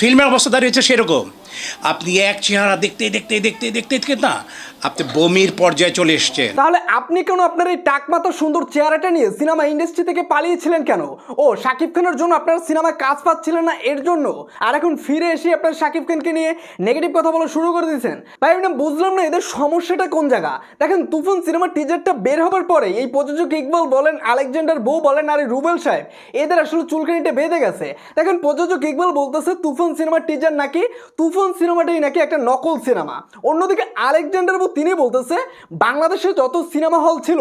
ফিল্মের অবস্থা দাঁড়িয়েছে সেরকম। আপনি এক চেহারা দেখতে দেখতে দেখতে দেখতে দেখতে না, আপনি বমির পর্যায়ে চলে এসছেন। তাহলে আপনি কেন আপনার এই টাকমাতা সুন্দর চেহারাটা নিয়ে সিনেমা ইন্ডাস্ট্রি থেকে পালিয়েছিলেন কেন? ও, শাকিব খানের জন্য আপনার সিনেমায় কাজ পাচ্ছিলেন না এর জন্য। আর এখন ফিরে এসে আপনার শাকিব খানকে নিয়ে নেগেটিভ কথা বলা শুরু করে দিয়েছেন। ভাই, আমি বুঝলাম না এদের সমস্যাটা কোন জায়গা? দেখেন, তুফান সিনেমার টিজারটা বের হবার পরে এই প্রযোজক ইকবাল বলেন, আলেকজান্ডার বউ বলেন, আর রুবেল সাহেব, এদের আসলে চুলকানিটা বেঁধে গেছে। দেখেন, প্রযোজক ইকবাল বলতেছে, তুফান সিনেমার টিজার নাকি? তুফান সিনেমাটাই নাকি একটা নকল সিনেমা। অন্যদিকে আলেকজান্ডার বউ তিনি বলতেছে, বাংলাদেশে যত সিনেমা হল ছিল,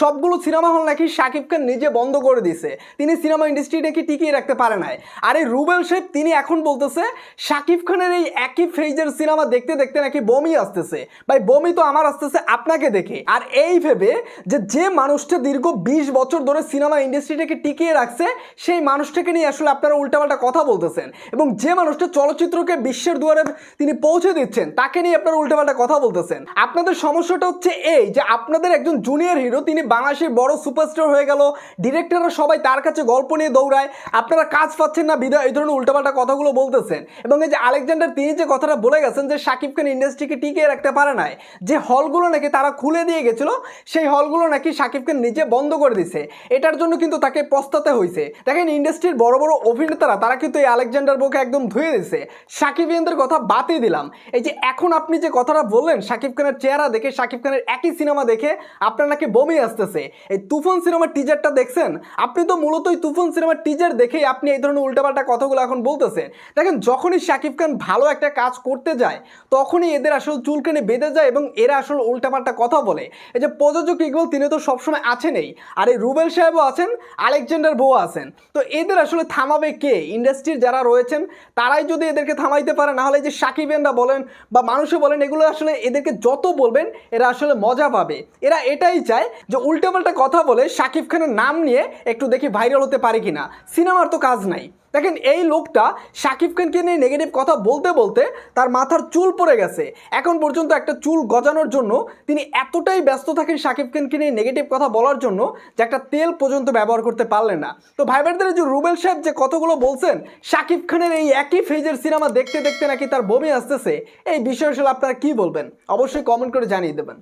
সবগুলো সিনেমা হল নাকি শাকিব খান নিজে বন্ধ করে দিয়েছে। তিনি সিনেমা ইন্ডাস্ট্রি নাকি টিকিয়ে রাখতে পারে নাই। আর এই রুবেল সাহেব তিনি এখন বলতেছে, শাকিব খানের এই একই ফেজের সিনেমা দেখতে দেখতে নাকি বমি আসতেছে। ভাই, বমি তো আমার আসতেছে আপনাকে দেখে। আর এই ভেবে যে যে মানুষটা দীর্ঘ বিশ বছর ধরে সিনেমা ইন্ডাস্ট্রিটাকে টিকিয়ে রাখছে, সেই মানুষটাকে নিয়ে আসলে আপনারা উল্টাপাল্টা কথা বলতেছেন। এবং যে মানুষটা চলচ্চিত্রকে বিশ্বের দুয়ারে তিনি পৌঁছে দিচ্ছেন, তাকে নিয়ে আপনারা উল্টাপাল্টা কথা বলতেছেন। আপনাদের সমস্যাটা হচ্ছে এই যে আপনাদের একজন জুনিয়র হিরো তিনি বাংলাদেশের বড় সুপারস্টার হয়ে গেল ডিরেক্টররা সবাই তার কাছে গল্প নিয়ে দৌড়ায়, আপনারা কাজ পাচ্ছেন না বিদায় এই ধরনের উল্টাপাল্টা কথাগুলো বলতেছেন। এবং এই যে আলেকজান্ডার, তিনি যে কথাটা বলে গেছেন যে শাকিব খান ইন্ডাস্ট্রিকে টিকিয়ে রাখতে পারে নাই, যে হলগুলো নাকি তারা খুলে দিয়ে গেছিল, সেই হলগুলো নাকি শাকিব খান নিজে বন্ধ করে দিছে। এটার জন্য কিন্তু তাকে পস্তাতে হয়েছে দেখেন ইন্ডাস্ট্রির বড় বড় অভিনেতারা, তারা কিন্তু এই আলেকজান্ডার বউকে একদম ধুয়ে দিছে। সাকিবিয়ানদের কথা বাতই দিলাম। এই যে এখন আপনি যে কথাটা বললেন, শাকিব খানের চেহারা দেখে, শাকিব খানের একই সিনেমা দেখে আপনার নাকি বমি আসতেছে। এই তুফান সিনেমার টিজারটা দেখছেন? আপনি তো মূলত এই তুফান সিনেমার টিজার দেখেই আপনি এই ধরনের উল্টাপাল্টা কথাগুলো এখন বলতেছেন। দেখেন, যখনই শাকিব খান ভালো একটা কাজ করতে যায়, তখনই এদের আসলে চুলকানি বেঁধে যায় এবং এরা আসলে উল্টাপাল্টা কথা বলে। এই যে প্রযোজক ইকবল, তিনি তো সবসময় আছেনই আর এই রুবেল সাহেবও আছেন, আলেকজান্ডার বউ আছেন। তো এদের আসলে থামাবে কে? ইন্ডাস্ট্রির যারা রয়েছেন, তারাই যদি এদেরকে থামাইতে পারে, না হলে এই যে সাকিবেনরা বলেন বা মানুষে বলেন, এগুলো আসলে এদেরকে যত বলবেন, এরা আসলে মজা পাবে। এরা এটাই চায় যে উল্টাপাল্টা কথা বলে সাকিব খানের নাম নিয়ে একটু দেখি ভাইরাল হতে পারে কিনা। সিনেমার তো কাজ নাই। দেখেন, এই লোকটা শাকিব খানকে নিয়ে নেগেটিভ কথা বলতে বলতে তার মাথার চুল পড়ে গেছে। এখন পর্যন্ত একটা চুল গজানোর জন্য তিনি এতটাই ব্যস্ত থাকেন শাকিব খানকে নিয়ে নেগেটিভ কথা বলার জন্য যে একটা তেল পর্যন্ত ব্যবহার করতে পারলেন না। তো ভাই ভাইদের যে রুবেল সাহেব যে কথাগুলো বলছেন শাকিব খানের এই একই ফেজের সিনেমা দেখতে দেখতে নাকি তার বমি আসতেছে? এই বিষয়ে আসলে আপনারা কি বলবেন? অবশ্যই কমেন্ট করে জানিয়ে দেবেন।